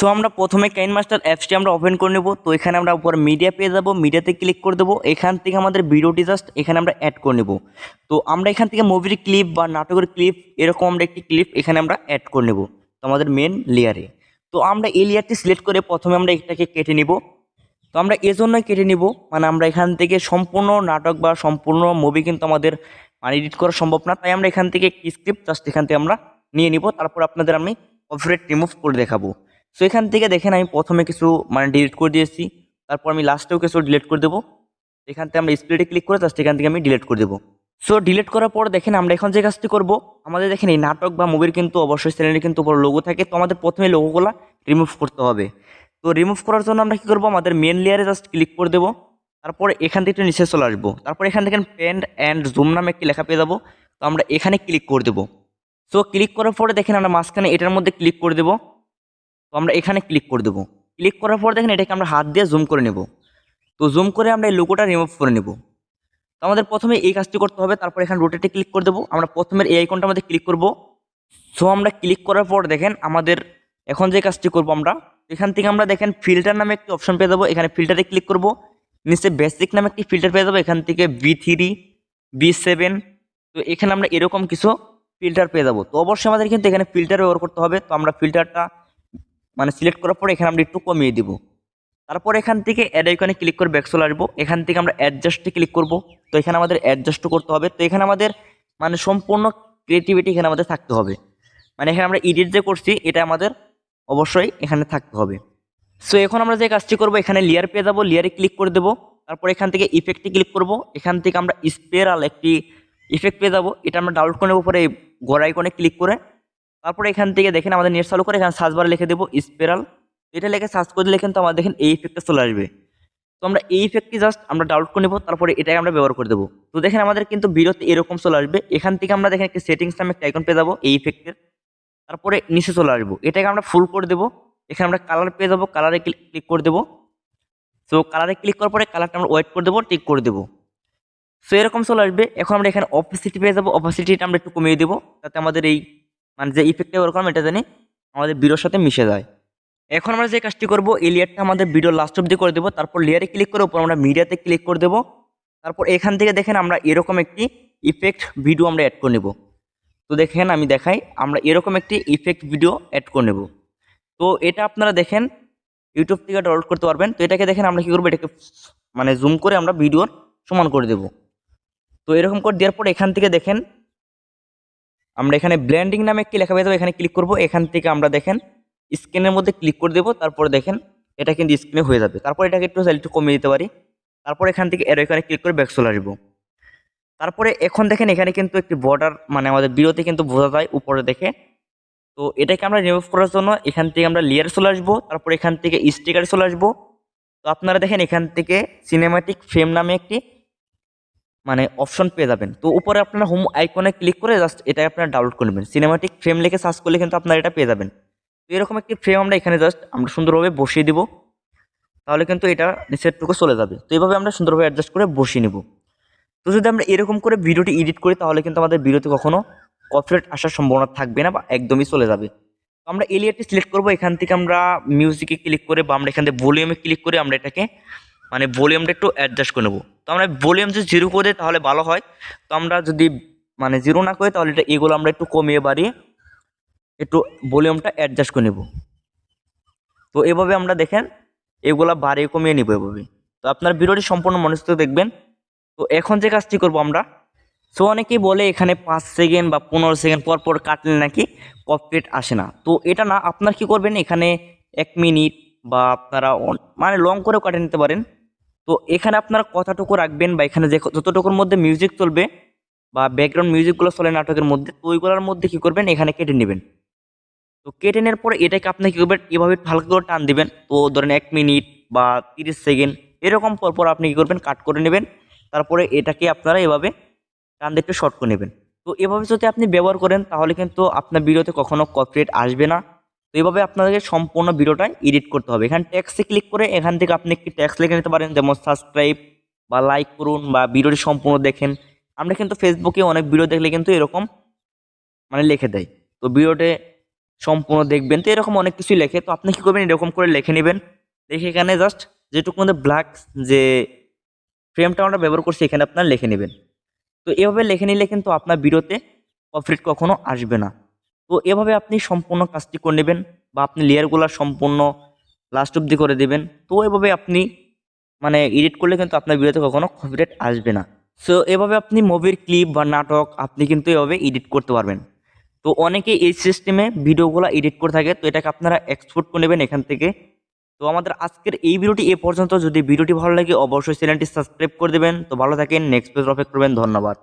So আমরা প্রথমে কাইন মাস্টার অ্যাপসটি আমরা ওপেন করে নেব। তো এখানে আমরা উপর মিডিয়া পেয়ে যাব। মিডিয়াতে ক্লিক করে দেবো। এখান থেকে আমাদের ভিডিওটি জাস্ট এখানে আমরা অ্যাড করে নেব। তো আমরা এখান থেকে মুভির ক্লিপ বা নাটকের ক্লিপ এরকম আমরা একটি ক্লিপ এখানে আমরা অ্যাড করে নেব। তো আমাদের মেন লেয়ারে তো আমরা এই লেয়ারটি সিলেক্ট করে প্রথমে আমরা এটাকে কেটে নিব। তো আমরা এজন্যই কেটে নিব। মানে আমরা এখান থেকে সম্পূর্ণ নাটক বা সম্পূর্ণ মুভি কিন্তু আমাদের মানে এডিট করা সম্ভব না। তাই আমরা এখান থেকে স্ক্রিপ্ট জাস্ট এখান থেকে আমরা নিয়ে নিব। তারপর আপনাদের আমি কপিরাইট রিমুভ করে দেখাবো। সো এখান থেকে দেখেন আমি প্রথমে কিছু মানে ডিলিট করে দিয়েছি। তারপর আমি লাস্টেও কিছু ডিলিট করে দেবো। এখান থেকে আমরা স্প্লিটে ক্লিক করে জাস্ট এখান থেকে আমি ডিলিট করে দেবো। সো ডিলিট করার পর দেখেন আমরা এখন যে কাজটি করব, আমাদের দেখেন এই নাটক বা মুভির কিন্তু অবশ্যই চ্যানেলে কিন্তু উপর লোগো থাকে। তো আমাদের প্রথমে লোগোগুলো রিমুভ করতে হবে। তো রিমুভ করার জন্য আমরা কি করব, আমাদের মেন লেয়ারে জাস্ট ক্লিক করে দেবো। তারপর এখান থেকে একটু নিচে চলে আসব। তারপর এখান থেকে পেন অ্যান্ড জুম নামে একটি লেখা পেয়ে যাব। তো আমরা এখানে ক্লিক করে দেবো। সো ক্লিক করার পরে দেখেন আমরা মাঝখানে এটার মধ্যে ক্লিক করে দেবো। তো আমরা এখানে ক্লিক করে দেবো। ক্লিক করার পর দেখেন এটাকে আমরা হাত দিয়ে জুম করে নেব। তো জুম করে আমরা এই লোগোটা রিমুভ করে নেব। তো আমাদের প্রথমে এই কাজটি করতে হবে, তারপর এখানে রোটেটে ক্লিক করে দেবো। আমরা প্রথমের এই আইকনটার আমাদের ক্লিক করব। সো আমরা ক্লিক করার পর দেখেন আমাদের এখন যে কাজটি করব আমরা, এখান থেকে আমরা দেখেন ফিল্টার নামে একটি অপশন পেয়ে যাব। এখানে ফিল্টারে ক্লিক করব। নিচে বেসিক নামে একটি ফিল্টার পেয়ে যাব। এখান থেকে বি থ্রি বি সেভেন তো এখানে আমরা এরকম কিছু ফিল্টার পেয়ে যাব। তো অবশ্যই আমাদের কিন্তু এখানে ফিল্টার ব্যবহার করতে হবে। তো আমরা ফিল্টারটা মানে সিলেক্ট করার পরে এখানে আমরা একটু কমিয়ে দিব। তারপর এখান থেকে অ্যাড আইকনে ক্লিক করে ব্যাক চলে আসব। এখান থেকে আমরা অ্যাডজাস্টে ক্লিক করব। তো এখানে আমাদের অ্যাডজাস্টও করতে হবে। তো এখানে আমাদের মানে সম্পূর্ণ ক্রিয়েটিভিটি এখানে আমাদের থাকতে হবে। মানে এখানে আমরা এডিট যে করছি, এটা আমাদের অবশ্যই এখানে থাকতে হবে। সো এখন আমরা যে কাজটি করব, এখানে লেয়ার পেয়ে যাব। লেয়ারে ক্লিক করে দেবো। তারপর এখান থেকে ইফেক্টে ক্লিক করব। এখান থেকে আমরা স্পেরাল একটি ইফেক্ট পেয়ে যাব। এটা আমরা ডাউনলোড করে নেব। পরে গোড়া আইকনে ক্লিক করে তারপরে এখান থেকে দেখেন আমাদের নেট চালু করে এখানে সার্চ বারে লিখে দেবো স্পেরাল এটা লিখে সার্চ করে দিলে কিন্তু আমাদের দেখেন এই ইফেক্টটা চলে আসবে। তো আমরা এই ইফেক্টটি জাস্ট আমরা ডাউনলোড করে নেব, তারপরে এটাকে আমরা ব্যবহার করে দেবো। তো দেখেন আমাদের কিন্তু বিরতি এরকম চলে আসবে। এখান থেকে আমরা দেখেন একটি সেটিংস নামে একটা আইকন পেয়ে যাব, এই ইফেক্টের তারপরে নিচে চলে আসব। এটাকে আমরা ফুল করে দেবো। এখানে আমরা কালার পেয়ে যাব কালারে ক্লিক করে দেবো। তো কালারে ক্লিক করার পরে কালারটা আমরা ওয়েট করে দেবো টিক করে দেবো। সো এরকম চলে আসবে। এখন আমরা এখানে অপাসিটি পেয়ে যাব। অপাসিটিটা আমরা একটু কমিয়ে দেবো যাতে আমাদের এই মানে যে ইফেক্টটা ওরকম, এটা জানি আমাদের ভিডিওর সাথে মিশে যায়। এখন আমরা যে কাজটি করব, এই লেয়ারটা আমাদের ভিডিও লাস্ট অব্দি করে দেবো, তারপর লেয়ারে ক্লিক করে উপর আমরা মিডিয়াতে ক্লিক করে দেবো, তারপর এখান থেকে দেখেন আমরা এরকম একটি ইফেক্ট ভিডিও আমরা অ্যাড করে নেব। তো দেখেন আমি দেখাই, আমরা এরকম একটি ইফেক্ট ভিডিও অ্যাড করে নেব। তো এটা আপনারা দেখেন ইউটিউব থেকে ডাউনলোড করতে পারবেন। তো এটাকে দেখেন আমরা কী করব, এটাকে মানে জুম করে আমরা ভিডিওর সমান করে দেব। তো এরকম করে দেওয়ার পর এখান থেকে দেখেন আমরা এখানে ব্ল্যান্ডিং নামে একটি লেখা পেয়ে এখানে ক্লিক করব। এখান থেকে আমরা দেখেন স্ক্রিনের মধ্যে ক্লিক করে দেবো। তারপর দেখেন, এটা কিন্তু স্ক্রিনে হয়ে যাবে। তারপর এটাকে একটু একটু কমিয়ে দিতে পারি। তারপর এখান থেকে এর এখানে ক্লিক করে ব্যাক চলে আসব। তারপরে এখন দেখেন, এখানে কিন্তু একটি বর্ডার মানে আমাদের বিরতি কিন্তু বোঝা যায় উপরে দেখে। তো এটাকে আমরা রিমুভ করার জন্য এখান থেকে আমরা লেয়ার চলে আসব। তারপর এখান থেকে স্টিকার চলে আসব। তো আপনারা দেখেন, এখান থেকে সিনেমাটিক ফ্রেম নামে একটি মানে অপশন পেয়ে যাবেন। তো উপরে আপনারা হোম আইকনে ক্লিক করে জাস্ট এটা আপনারা ডাউনলোড করে নেবেন। সিনেমাটিক ফ্রেম লিখে সার্চ করলে কিন্তু আপনারা এটা পেয়ে যাবেন। তো এরকম একটি ফ্রেম আমরা এখানে জাস্ট আমরা সুন্দরভাবে বসিয়ে দিব। তাহলে কিন্তু এটা নিচের টুকু চলে যাবে। তো এইভাবে আমরা সুন্দরভাবে অ্যাডজাস্ট করে বসিয়ে নেব। তো যদি আমরা এরকম করে ভিডিওটি এডিট করি, তাহলে কিন্তু আমাদের ভিডিওতে কখনো কপিরাইট আসার সম্ভাবনা থাকবে না বা একদমই চলে যাবে। তো আমরা এলিয়ারটি সিলেক্ট করব। এখান থেকে আমরা মিউজিকে ক্লিক করে বা আমরা এখান থেকে ভলিউমে ক্লিক করে আমরা এটাকে মানে ভলিউমটা একটু অ্যাডজাস্ট করে নেব। তো আমরা ভলিউম যদি জিরো করে দিই তাহলে ভালো হয়। তো আমরা যদি মানে জিরো না করি তাহলে এটা এগুলো আমরা একটু কমিয়ে বাড়িয়ে একটু ভলিউমটা অ্যাডজাস্ট করে নেব। তো এভাবে আমরা দেখেন এগুলা বাড়িয়ে কমিয়ে নিব এভাবে। তো আপনার ভিডিওটি সম্পূর্ণ মনস্থ দেখবেন। তো এখন যে কাজটি করব আমরা সো অনেকেই বলে এখানে পাঁচ সেকেন্ড বা পনেরো সেকেন্ড পর পর কাটলে নাকি কপিরেট আসে না। তো এটা না, আপনার কি করবেন, এখানে এক মিনিট বা আপনারা মানে লং করেও কাটে নিতে পারেন। তো এখানে আপনারা কথাটুকু রাখবেন বা এখানে যে যতটুকুর মধ্যে মিউজিক চলবে বা ব্যাকগ্রাউন্ড মিউজিকগুলো চলে নাটকের মধ্যে, তো ওইগুলোর মধ্যে কী করবেন? এখানে কেটে নেবেন। তো কেটে নেওয়ার পরে এটাকে আপনি কী করবেন? এভাবে হালকা করে টান দিবেন। তো ধরেন এক মিনিট বা তিরিশ সেকেন্ড এরকম পর পর আপনি কী করবেন? কাট করে নেবেন। তারপরে এটাকে আপনারা এভাবে টান দিয়ে শর্ট করে নেবেন। তো এভাবে যদি আপনি ব্যবহার করেন, তাহলে কিন্তু আপনার ভিডিওতে কখনো কপিরাইট আসবে না। তো এইভাবে আপনাদেরকে সম্পূর্ণ ভিডিওটা এডিট করতে হবে। এখানে ট্যাক্সে ক্লিক করে এখান থেকে আপনি একটি ট্যাক্স লিখে নিতে পারেন, যেমন সাবস্ক্রাইব বা লাইক করুন বা ভিডিওটি সম্পূর্ণ দেখেন। আমরা কিন্তু ফেসবুকে অনেক ভিডিও দেখলে কিন্তু এরকম মানে লিখে দেয়। তো ভিডিওতে সম্পূর্ণ দেখবেন। তো এরকম অনেক কিছুই লেখে। তো আপনি কী করবেন? এরকম করে লিখে নেবেন। দেখে এখানে জাস্ট যেটুকু মধ্যে ব্ল্যাক যে ফ্রেমটা আমরা ব্যবহার করছি, এখানে আপনার লিখে নেবেন। তো এভাবে লিখে নিলে কিন্তু আপনার ভিডিওতে কপিরাইট কখনো আসবে না। তো এভাবে আপনি সম্পূর্ণ কাজটি করে নেবেন বা আপনি লেয়ারগুলো সম্পূর্ণ লাস্ট অব্দি করে দেবেন। তো এভাবে আপনি মানে এডিট করলে কিন্তু আপনার ভিডিওতে কখনো কপিরাইট আসবে না। সো এভাবে আপনি মুভির ক্লিপ বা নাটক আপনি কিন্তু এভাবে এডিট করতে পারবেন। তো অনেকে এই সিস্টেমে ভিডিওগুলো এডিট করে থাকে, তো এটাকে আপনারা এক্সপোর্ট করে নেবেন এখান থেকে। তো আমাদের আজকের এই ভিডিওটি এ পর্যন্ত। যদি ভিডিওটি ভালো লাগে, অবশ্যই চ্যানেলটি সাবস্ক্রাইব করে দেবেন। তো ভালো থাকেন নেক্সট পেজ অপেক্ষা করবেন। ধন্যবাদ।